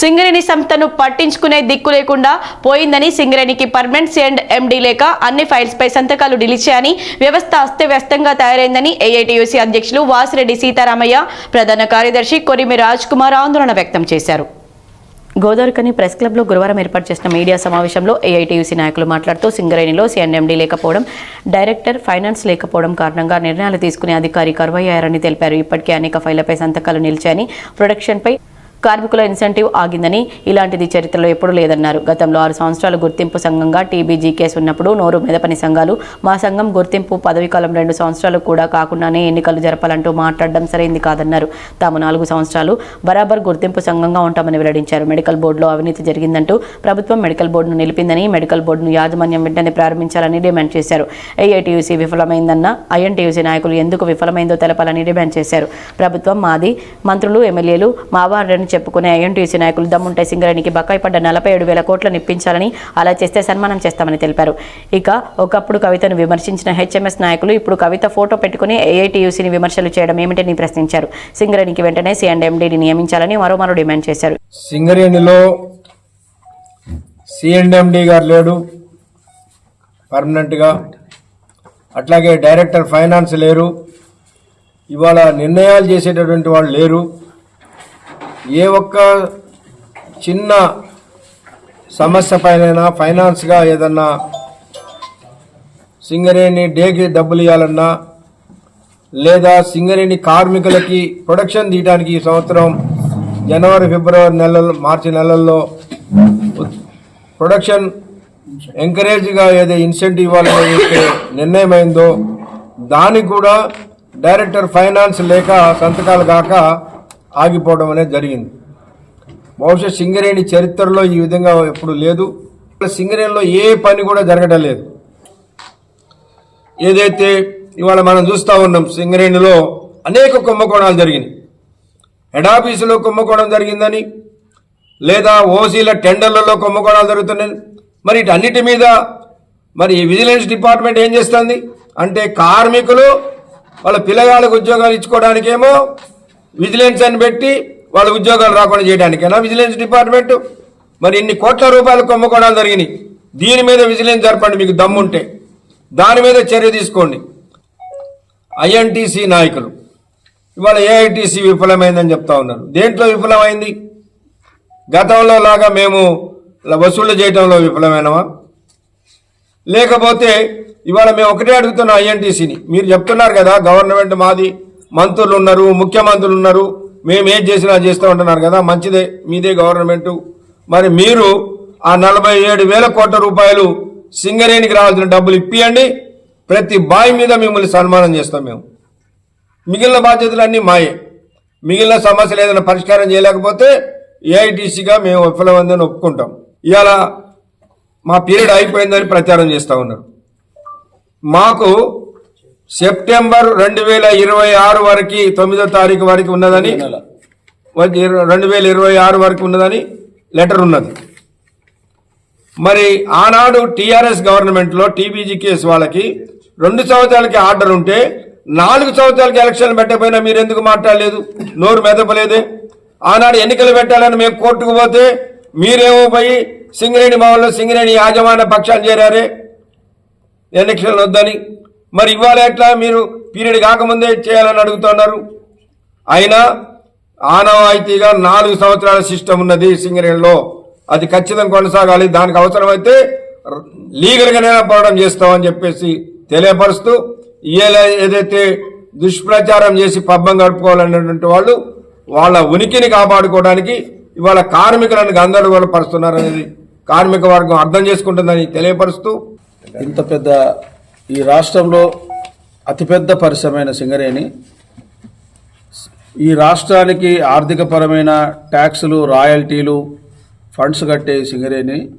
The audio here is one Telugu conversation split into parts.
సింగరేణి సంస్థను పట్టించుకునే దిక్కు లేకుండా పోయిందని సింగరేణికి పర్మనెంట్ అండ్ ఎండీ లేక అన్ని ఫైల్స్ పై సంతకాలు నిలిచాయని వ్యవస్థ అస్తవ్యస్తంగా తయారైందని ఏఐటియుసి అధ్యక్షులు వాసిరెడ్డి సీతారామయ్య ప్రధాన కార్యదర్శి కొరిమి రాజ్ కుమార్ ఆందోళన వ్యక్తం చేశారు. గోదావరికని ప్రెస్ క్లబ్లో గురువారం ఏర్పాటు చేసిన మీడియా సమావేశంలో ఏఐటీయూసీ నాయకులు మాట్లాడుతూ సింగరేణిలో సిఎన్ఎండీ లేకపోవడం డైరెక్టర్ ఫైనాన్స్ లేకపోవడం కారణంగా నిర్ణయాలు తీసుకునే అధికారి కరువయ్యారని తెలిపారు. ఇప్పటికే అనేక ఫైళ్ళపై సంతకాలు నిలిచాయని ప్రొడక్షన్పై కార్మికుల ఇన్సెంటివ్ ఆగిందని ఇలాంటిది చరిత్రలో ఎప్పుడూ లేదన్నారు. గతంలో ఆరు సంవత్సరాలు గుర్తింపు సంఘంగా టీబీజీ కేసు ఉన్నప్పుడు నోరు మెదపని సంఘాలు మా సంఘం గుర్తింపు పదవీకాలం రెండు సంవత్సరాలు కూడా కాకుండానే ఎన్నికలు జరపాలంటూ మాట్లాడడం సరైంది కాదన్నారు. తాము నాలుగు సంవత్సరాలు బరాబర్ గుర్తింపు సంఘంగా ఉంటామని వెల్లడించారు. మెడికల్ బోర్డులో అవినీతి జరిగిందంటూ ప్రభుత్వం మెడికల్ బోర్డును నిలిపిందని మెడికల్ బోర్డును యాజమాన్యం వెంటనే ప్రారంభించాలని డిమాండ్ చేశారు. ఏఐటీయూసీ విఫలమైందన్న ఐఎన్టీయూసీ నాయకులు ఎందుకు విఫలమైందో తెలపాలని డిమాండ్ చేశారు. ప్రభుత్వం మాది మంత్రులు ఎమ్మెల్యేలు మావారని చెప్పుకునే ఐఎన్టీయూసీ నాయకులు దమ్ముంటే సింగరేణికి బకాయి పడ్డ నలభై ఏడు వేల కోట్లను ఇప్పించాలని అలా చేస్తే సన్మానం చేస్తామని తెలిపారు. ఇక ఒకప్పుడు కవితను విమర్శించిన హెచ్ఎంఎస్ నాయకులు ఇప్పుడు కవిత ఫోటో పెట్టుకుని ఏఐటీయూసీని విమర్శలు చేయడం ఏమిటని ప్రశ్నించారు. సింగరేణికి వెంటనే సిఎండ్ఎండీని నియమించాలని మరోమారు డిమాండ్ చేశారు. సింగరేణిలో సిఎండ్ఎండి గారు లేడు. పర్మనెంట్గా. అట్లాగే డైరెక్టర్ ఫైనాన్స్ లేరు. ఇవాళ నిర్ణయాలు చేసేటటువంటి వాళ్ళు లేరు. ఏ ఒక్క చిన్న సమస్య పైన ఫైనాన్స్గా ఏదన్నా సింగరేణి డేకి డబ్బులు ఇవ్వాలన్నా లేదా సింగరేణి కార్మికులకి ప్రొడక్షన్ తీయడానికి ఈ సంవత్సరం జనవరి ఫిబ్రవరి నెలల్లో మార్చి నెలల్లో ప్రొడక్షన్ ఎంకరేజ్గా ఏదో ఇన్సెంటివ్ ఇవ్వాలని నిర్ణయం నిర్ణయమైందో దానికి కూడా డైరెక్టర్ ఫైనాన్స్ లేక సంతకాలు కాక ఆగిపోవడం అనేది జరిగింది. బహుశా సింగరేణి చరిత్రలో ఈ విధంగా ఎప్పుడు లేదు. సింగరేణిలో ఏ పని కూడా జరగడం లేదు. ఏదైతే ఇవాళ మనం చూస్తూ ఉన్నాం సింగరేణిలో అనేక కుంభకోణాలు జరిగినాయి. హెడ్ ఆఫీసులో కుంభకోణం జరిగిందని లేదా ఓసీల టెండర్లలో కుంభకోణాలు జరుగుతున్నాయి. మరి వీటన్నిటి మీద మరి విజిలెన్స్ డిపార్ట్మెంట్ ఏం చేస్తుంది? అంటే కార్మికులు వాళ్ళ పిల్లగాళ్ళకు ఉద్యోగాలు ఇచ్చుకోవడానికేమో విజిలెన్స్ అని పెట్టి వాళ్ళ ఉద్యోగాలు రాకుండా చేయడానికేనా విజిలెన్స్ డిపార్ట్మెంట్? మరి ఇన్ని కోట్ల రూపాయలు కొమ్ముకోవడం జరిగినాయి. దీని మీద విజిలెన్స్ జరపండి మీకు దమ్ముంటే. దాని మీద చర్య తీసుకోండి. ఐఎన్టీసీ నాయకులు. ఇవాళ ఏఐటీసీ విఫలమైందని చెప్తా ఉన్నారు. దేంట్లో విఫలమైంది? గతంలో లాగా మేము ఇలా వసూళ్ళు చేయడంలో విఫలమైనవా లేకపోతే ఇవాళ మేము ఒకటే అడుగుతున్నాం ఐఎన్టీసీని. మీరు చెప్తున్నారు కదా గవర్నమెంట్ మాది. మంత్రులు ఉన్నారు ముఖ్యమంత్రులు ఉన్నారు. మేము ఏం చేసినా చేస్తూ ఉంటున్నారు కదా మంచిదే మీదే గవర్నమెంట్. మరి మీరు ఆ నలభై ఏడు వేల కోట్ల రూపాయలు సింగరేణికి రావాల్సిన డబ్బులు ఇప్పియండి. ప్రతి బావి మీద మిమ్మల్ని సన్మానం చేస్తాం మేము. మిగిలిన బాధ్యతలన్నీ మాయే. మిగిలిన సమస్యలు ఏదైనా పరిష్కారం చేయలేకపోతే ఏఐటీసీగా మేము విఫలమైందని ఒప్పుకుంటాం. ఇవాళ మా పీరియడ్ అయిపోయిందని ప్రచారం చేస్తూ ఉన్నారు. మాకు సెప్టెంబర్ రెండు వేల ఇరవై ఆరు వరకు తొమ్మిదో తారీఖు వరకు ఉన్నదని రెండు వేల ఇరవై ఆరు వరకు ఉన్నదని లెటర్ ఉన్నది. మరి ఆనాడు టీఆర్ఎస్ గవర్నమెంట్లో టీబీజీ కేసు వాళ్ళకి రెండు సంవత్సరాలకి ఆర్డర్ ఉంటే నాలుగు సంవత్సరాలకి ఎలక్షన్లు పెట్టకపోయినా మీరు ఎందుకు మాట్లాడలేదు? నోరు మెదపలేదే. ఆనాడు ఎన్నికలు పెట్టాలని మేము కోర్టుకు పోతే మీరేమో పోయి సింగరేణి మావల్లో సింగరేణి యాజమాన్య పక్షాలు చేరారే. ఎలక్షన్లు వద్దని మరి ఇవాళ ఎట్లా మీరు పీరియడ్ కాకముందే చేయాలని అడుగుతున్నారు? అయినా ఆనవాయితీగా నాలుగు సంవత్సరాల సిస్టమ్ ఉన్నది సింగరేణిలో. అది ఖచ్చితంగా కొనసాగాలి. దానికి అవసరమైతే లీగల్గానే పోరాటం చేస్తామని చెప్పేసి తెలియపరుస్తూ ఇలా ఏదైతే దుష్ప్రచారం చేసి పబ్బం గడుపుకోవాలనేటువంటి వాళ్ళు వాళ్ళ ఉనికిని కాపాడుకోవడానికి ఇవాళ కార్మికులను గందరగోళ పరుస్తున్నారనేది కార్మిక వర్గం అర్థం చేసుకుంటుందని తెలియపరుస్తూ. ఇంత పెద్ద ఈ రాష్ట్రంలో అతిపెద్ద పరిశ్రమైన సింగరేణి. ఈ రాష్ట్రానికి ఆర్థికపరమైన ట్యాక్సులు రాయల్టీలు ఫండ్స్ కట్టే సింగరేణి.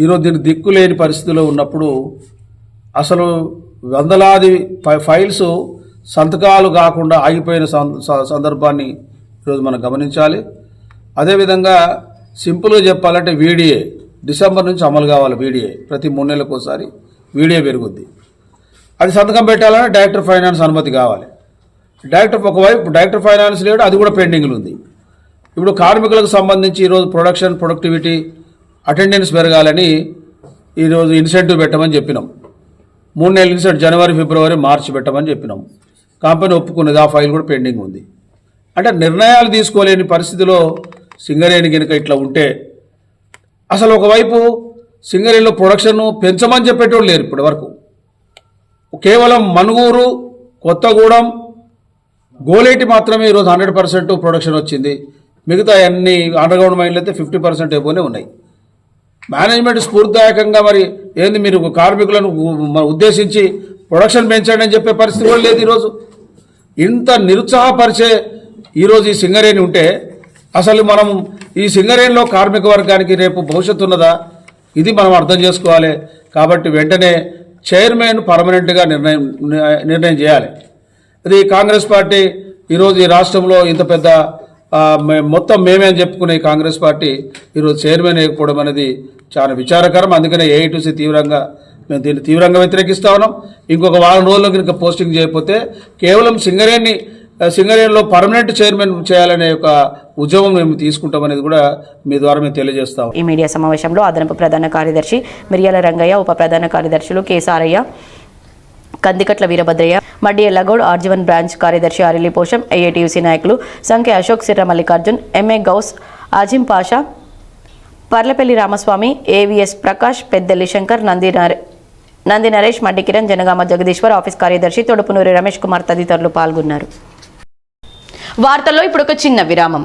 ఈరోజు దీనికి దిక్కు లేని పరిస్థితిలో ఉన్నప్పుడు అసలు వందలాది ఫై- ఫైల్స్ సంతకాలు కాకుండా ఆగిపోయిన స- సందర్భాన్ని ఈరోజు మనం గమనించాలి. అదేవిధంగా సింపుల్గా చెప్పాలంటే వీడిఏ డిసెంబర్ నుంచి అమలు కావాలి వీడిఏ ప్రతి మూడు నెలలకు ఒకసారి వీడియో పెరుగుద్ది. అది సంతకం పెట్టాలంటే డైరెక్టర్ ఫైనాన్స్ అనుమతి కావాలి. డైరెక్టర్ ఒకవైపు డైరెక్టర్ ఫైనాన్స్ లేడు అది కూడా పెండింగ్లు ఉంది. ఇప్పుడు కార్మికులకు సంబంధించి ఈరోజు ప్రొడక్షన్ ప్రొడక్టివిటీ అటెండెన్స్ పెరగాలని ఈరోజు ఇన్సెంటివ్ పెట్టమని చెప్పినాం. మూడు నెలల ఇన్సెంట్ జనవరి ఫిబ్రవరి మార్చి పెట్టమని చెప్పినాం. కంపెనీ ఒప్పుకున్నది ఆ ఫైల్ కూడా పెండింగ్ ఉంది. అంటే నిర్ణయాలు తీసుకోలేని పరిస్థితిలో సింగరేణి కనుక ఇట్లా ఉంటే అసలు ఒకవైపు సింగరేణిలో ప్రొడక్షన్ పెంచమని చెప్పేటోళ్ళు లేరు ఇప్పటి వరకు. కేవలం మనుగూరు కొత్తగూడెం గోలేటి మాత్రమే ఈరోజు హండ్రెడ్ పర్సెంట్ ప్రొడక్షన్ వచ్చింది. మిగతా అన్ని అండర్గ్రౌండ్ మైన్లు అయితే ఫిఫ్టీ పర్సెంట్ ఏమోనే ఉన్నాయి. మేనేజ్మెంట్ స్ఫూర్తిదాయకంగా మరి ఏంది మీరు కార్మికులను ఉద్దేశించి ప్రొడక్షన్ పెంచండి అని చెప్పే పరిస్థితి కూడా లేదు ఈరోజు. ఇంత నిరుత్సాహపరిచే ఈరోజు ఈ సింగరేణి ఉంటే అసలు మనం ఈ సింగరేణిలో కార్మిక వర్గానికి రేపు భవిష్యత్తు ఉన్నదా? ఇది మనం అర్థం చేసుకోవాలి. కాబట్టి వెంటనే చైర్మన్ పర్మనెంట్గా నిర్ణయం నిర్ణయం చేయాలి. అది కాంగ్రెస్ పార్టీ ఈరోజు ఈ రాష్ట్రంలో ఇంత పెద్ద మే- మొత్తం మేమే అని చెప్పుకునే కాంగ్రెస్ పార్టీ ఈరోజు చైర్మన్ వేయకపోవడం అనేది చాలా విచారకరం. అందుకనే ఏఐటీసీ తీవ్రంగా మేము దీన్ని తీవ్రంగా వ్యతిరేకిస్తా ఉన్నాం. ఇంకొక వారం రోజుల్లో కనుక పోస్టింగ్ చేయకపోతే కేవలం సింగరేణి సింగరేణిలో పర్మనెంట్ చైర్మన్ చేయాలనే ఒక ఉద్యమం మేము తీసుకుంటామనేది కూడా మీ ద్వారా మేము తెలియజేస్తాం. ఈ మీడియా సమావేశంలో అదనపు ప్రధాన కార్యదర్శి మిర్యాల రంగయ్య ఉప ప్రధాన కార్యదర్శులు Kesaraiah Kandikatla Veerabhadraiah Maddi Ellagoud RG one branch కార్యదర్శి ఆరిలి పోషం ఏఐటీయూసీ నాయకులు సంఖ్య Ashok Sirra Mallikarjun M A Gous Azim Pasha Parlapalli Ramaswamy A V S Prakash Peddelli Shankar Nandi Nandi Naresh Maddi Kiran Janagama Jagadishwar office కార్యదర్శి తొడుపునూరి రమేష్ కుమార్ తదితరులు పాల్గొన్నారు. వార్తల్లో ఇప్పుడు ఒక చిన్న విరామం.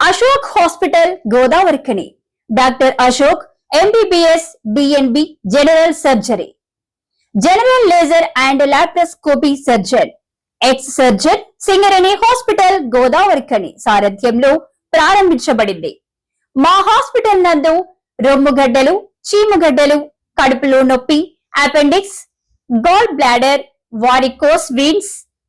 Ashok hospital Godavarikhani doctor Ashok MBBS B N B general surgery. General laser and laparoscopy surgeon. Ex surgeon Singareni hospital Godavarikhani సారథ్యంలో ప్రారంభించబడింది. మా హాస్పిటల్ నందు రొమ్ముగడ్డలు చీముగడ్డలు కడుపులో నొప్పి appendix gold bladder varicose veins